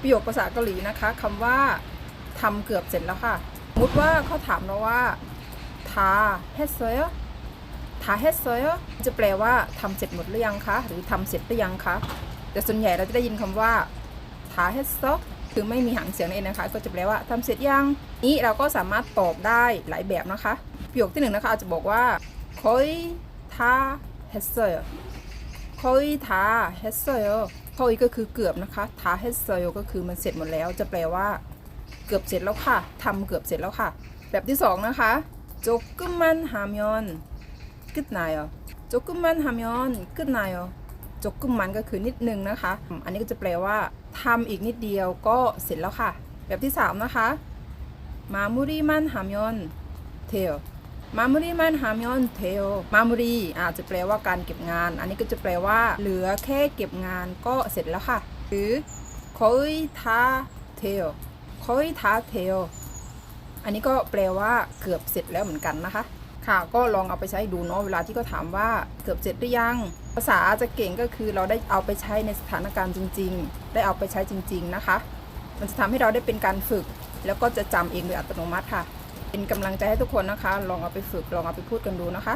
ประโยคภาษาเกาหลีนะคะคำว่าทำเกือบเสร็จแล้วค่ะสมมติว่าเขาถามเราว่าทาเฮสเซอร์ทาเฮสเซอร์จะแปลว่าทำเสร็จหมดหรือยังคะหรือทำเสร็จหรือยังคะแต่ส่วนใหญ่เราจะได้ยินคำว่าทาเฮสเซอกคือไม่มีหางเสียงเองนะคะ ก็จะแปลว่าทำเสร็จยังนี้เราก็สามารถตอบได้หลายแบบนะคะประโยคที่หนึ่งนะคะอาจจะบอกว่าคอยทาเฮสเซอร์คอยทาเฮสเซอร์ โอยก็คือเกือบนะคะทาเฮสโยก็คือมันเสร็จหมดแล้ว จะแปลว่า เกือบเสร็จแล้วค่ะ ทำเกือบเสร็จแล้วค่ะ แบบที่ 2 นะคะจกกุมันฮามยอนกึศนายอจกกุมันฮามยอนกึศนายอจกกุมันก็คือนิดนึงนะคะ อันนี้ก็จะแปลว่า ทำอีกนิดเดียวก็เสร็จแล้วค่ะ แบบที่ 3 นะคะมามุริมันฮามยอนเทล มามุรีมันฮามยอนเทโอมามุรีอาจจะแปลว่าการเก็บงาน อันนี้ก็จะแปลว่า เหลือแค่เก็บงานก็เสร็จแล้วค่ะ หรือคอยทาเทโคอยทาเทโออันนี้ก็แปลว่าเกือบเสร็จแล้วเหมือนกันนะคะ ค่ะก็ลองเอาไปใช้ดูเนาะเวลาที่เขาถามว่าเกือบเสร็จหรือยัง ภาษาจะเก่งก็คือเราได้เอาไปใช้ในสถานการณ์จริง ๆ ได้เอาไปใช้จริง ๆนะคะ มันจะทำให้เราได้เป็นการฝึก แล้วก็จะจำเองโดยอัตโนมัติค่ะ เป็นกำลังใจให้ทุกคนนะคะ ลองเอาไปฝึกลองเอาไปพูดกันดูนะคะ